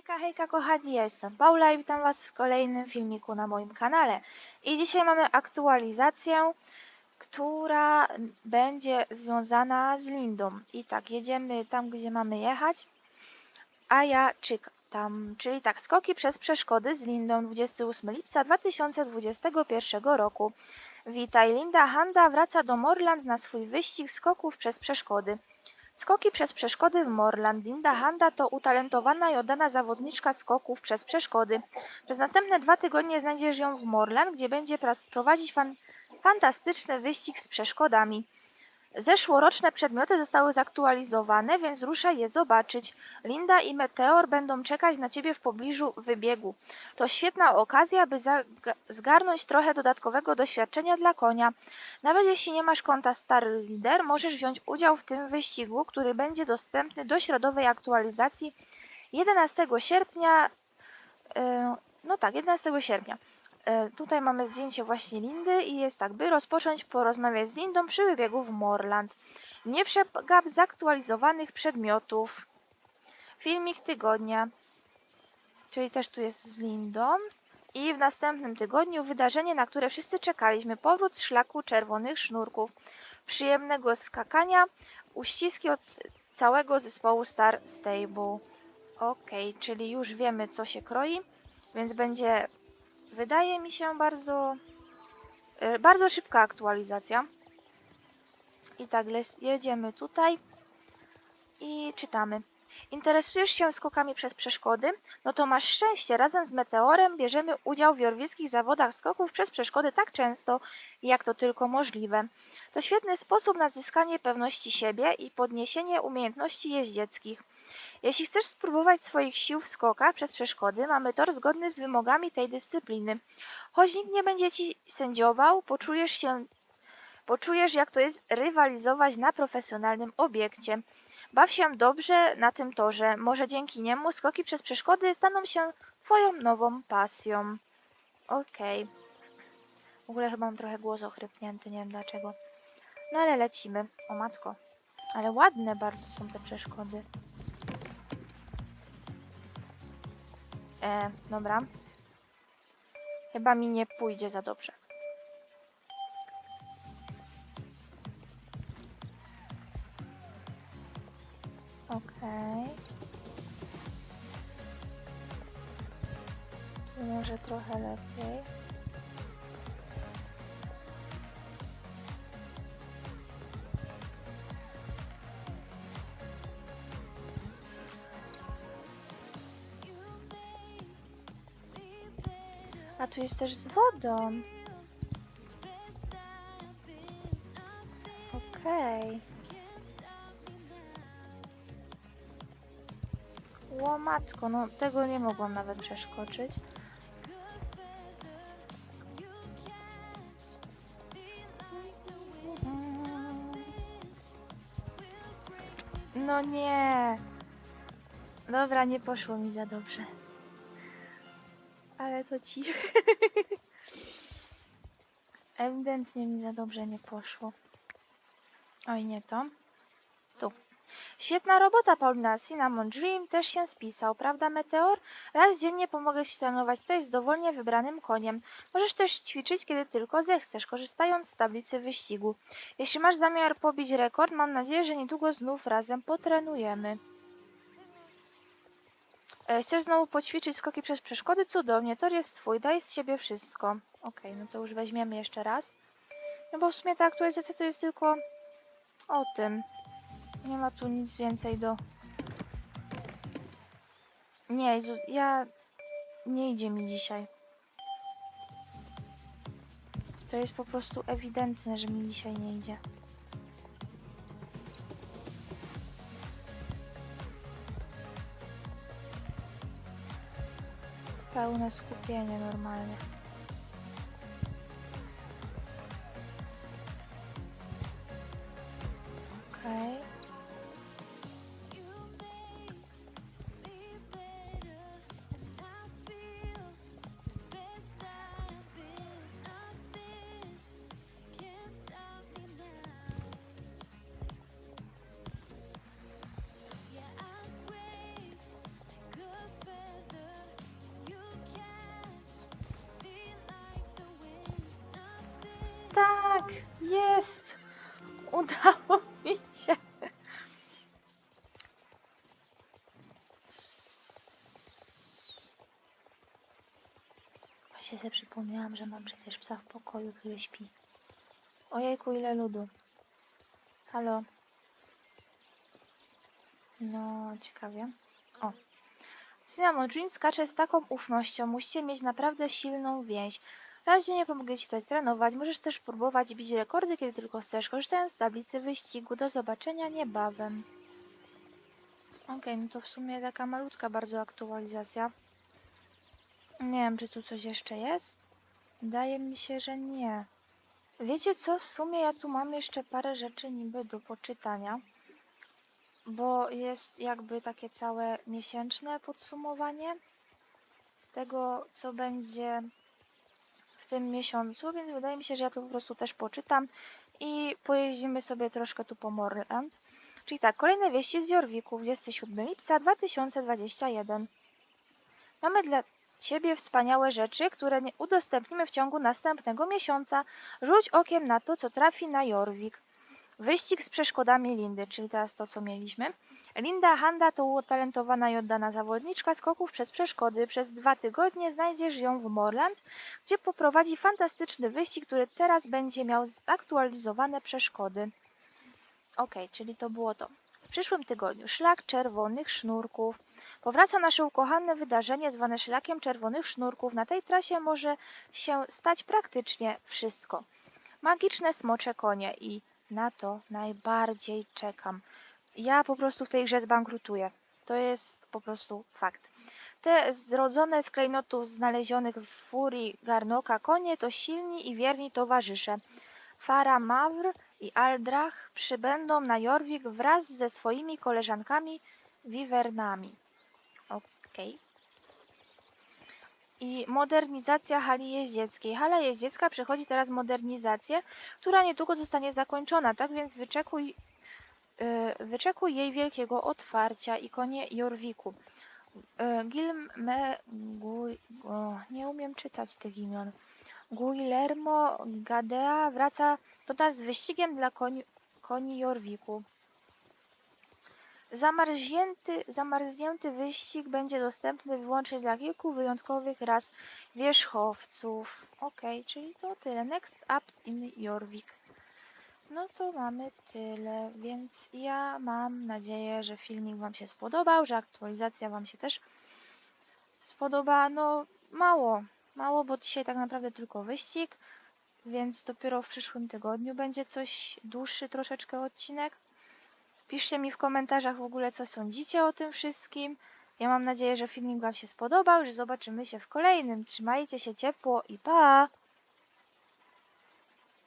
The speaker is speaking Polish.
Hejka, hejka kochani, ja jestem Paula i witam was w kolejnym filmiku na moim kanale. I dzisiaj mamy aktualizację, która będzie związana z Lindą. I tak, jedziemy tam, gdzie mamy jechać, a ja czekam tam. Czyli tak, skoki przez przeszkody z Lindą 28 lipca 2021 roku. Witaj, Linda Handa wraca do Morland na swój wyścig skoków przez przeszkody. Skoki przez przeszkody w Morland. Linda Handa to utalentowana i oddana zawodniczka skoków przez przeszkody. Przez następne dwa tygodnie znajdziesz ją w Morland, gdzie będzie prowadzić fan- fantastyczny wyścig z przeszkodami. Zeszłoroczne przedmioty zostały zaktualizowane, więc ruszaj je zobaczyć. Linda i Meteor będą czekać na ciebie w pobliżu wybiegu. To świetna okazja, by zgarnąć trochę dodatkowego doświadczenia dla konia. Nawet jeśli nie masz konta Star Leader, możesz wziąć udział w tym wyścigu, który będzie dostępny do środowej aktualizacji 11 sierpnia. e, No tak, 11 sierpnia. E, Tutaj mamy zdjęcie właśnie Lindy i jest tak, by rozpocząć porozmawiać z Lindą przy wybiegu w Morland. Nie przegap zaktualizowanych przedmiotów. Filmik tygodnia. Czyli też tu jest z Lindą. I w następnym tygodniu wydarzenie, na które wszyscy czekaliśmy. Powrót z szlaku czerwonych sznurków. Przyjemnego skakania. Uściski od całego zespołu Star Stable. Ok, czyli już wiemy co się kroi, więc będzie, wydaje mi się, bardzo, e, bardzo szybka aktualizacja. I tak, jedziemy tutaj i czytamy. Interesujesz się skokami przez przeszkody? No to masz szczęście. Razem z Meteorem bierzemy udział w jorwickich zawodach skoków przez przeszkody tak często, jak to tylko możliwe. To świetny sposób na zyskanie pewności siebie i podniesienie umiejętności jeździeckich. Jeśli chcesz spróbować swoich sił w skokach przez przeszkody, mamy tor zgodny z wymogami tej dyscypliny. Choć nikt nie będzie ci sędziował, poczujesz się poczujesz jak to jest rywalizować na profesjonalnym obiekcie. Baw się dobrze na tym torze. Może dzięki niemu skoki przez przeszkody staną się twoją nową pasją. Okej. W ogóle chyba mam trochę głos ochrypnięty, nie wiem dlaczego. No ale lecimy. O matko. Ale ładne bardzo są te przeszkody. E, dobra. Chyba mi nie pójdzie za dobrze. Okej. Tu może trochę lepiej. A tu jest też z wodą. Okej. Łomatko, no tego nie mogłam nawet przeskoczyć. No nie. Dobra, nie poszło mi za dobrze. Ale to ci. Ewidentnie mi za dobrze nie poszło. Oj, nie to. Tu. Świetna robota, Paulina. Cinnamon Dream też się spisał, prawda, Meteor? Raz dziennie pomogę ci trenować tutaj z dowolnie wybranym koniem. Możesz też ćwiczyć, kiedy tylko zechcesz, korzystając z tablicy wyścigu. Jeśli masz zamiar pobić rekord, mam nadzieję, że niedługo znów razem potrenujemy. E, Chcesz znowu poćwiczyć skoki przez przeszkody? Cudownie, tor jest twój, daj z siebie wszystko. Okej, no to już weźmiemy jeszcze raz. No bo w sumie ta aktualizacja to jest tylko o tym. Nie ma tu nic więcej do... Nie, Jezu, ja... Nie idzie mi dzisiaj. To jest po prostu ewidentne, że mi dzisiaj nie idzie. Pełne skupienie normalnie. Jest! Udało mi się! Właśnie sobie przypomniałam, że mam przecież psa w pokoju, który śpi. Ojejku, ile ludu. Halo. No, ciekawie. O. Cinnamon Jean skacze z taką ufnością. Musicie mieć naprawdę silną więź. Dziennie pomogę Ci tutaj trenować. Możesz też próbować bić rekordy, kiedy tylko chcesz, korzystając z tablicy wyścigu. Do zobaczenia niebawem. Okej, no to w sumie taka malutka bardzo aktualizacja. Nie wiem, czy tu coś jeszcze jest. Wydaje mi się, że nie. Wiecie co? W sumie ja tu mam jeszcze parę rzeczy niby do poczytania. Bo jest jakby takie całe miesięczne podsumowanie tego, co będzie w tym miesiącu, więc wydaje mi się, że ja to po prostu też poczytam i pojeździmy sobie troszkę tu po Morland. Czyli tak, kolejne wieści z Jorwiku, 27 lipca 2021. Mamy dla Ciebie wspaniałe rzeczy, które udostępnimy w ciągu następnego miesiąca. Rzuć okiem na to, co trafi na Jorwik. Wyścig z przeszkodami Lindy, czyli teraz to, co mieliśmy. Linda Handa to utalentowana i oddana zawodniczka skoków przez przeszkody. Przez dwa tygodnie znajdziesz ją w Morland, gdzie poprowadzi fantastyczny wyścig, który teraz będzie miał zaktualizowane przeszkody. Ok, czyli to było to. W przyszłym tygodniu szlak czerwonych sznurków. Powraca nasze ukochane wydarzenie zwane szlakiem czerwonych sznurków. Na tej trasie może się stać praktycznie wszystko. Magiczne smocze konie i na to najbardziej czekam. Ja po prostu w tej grze zbankrutuję. To jest po prostu fakt. Te zrodzone z klejnotów znalezionych w furii Garnoka konie to silni i wierni towarzysze. Fara Mawr i Aldrach przybędą na Jorvik wraz ze swoimi koleżankami Wivernami. Okej. I modernizacja hali jeździeckiej. Hala jeździecka przechodzi teraz modernizację, która niedługo zostanie zakończona, tak więc wyczekuj, yy, wyczekuj jej wielkiego otwarcia i konie Jorwiku. Yy, Gilme... O, nie umiem czytać tych imion. Guillermo Gadea wraca do nas z wyścigiem dla koni, koni Jorwiku. Zamarznięty, zamarznięty wyścig będzie dostępny wyłącznie dla kilku wyjątkowych raz wierzchowców. Ok, czyli to tyle. Next up in Jorvik. No to mamy tyle, więc ja mam nadzieję, że filmik Wam się spodobał, że aktualizacja Wam się też spodoba. No mało, mało, bo dzisiaj tak naprawdę tylko wyścig, więc dopiero w przyszłym tygodniu będzie coś dłuższy troszeczkę odcinek. Piszcie mi w komentarzach w ogóle, co sądzicie o tym wszystkim. Ja mam nadzieję, że filmik Wam się spodobał, że zobaczymy się w kolejnym. Trzymajcie się ciepło i pa!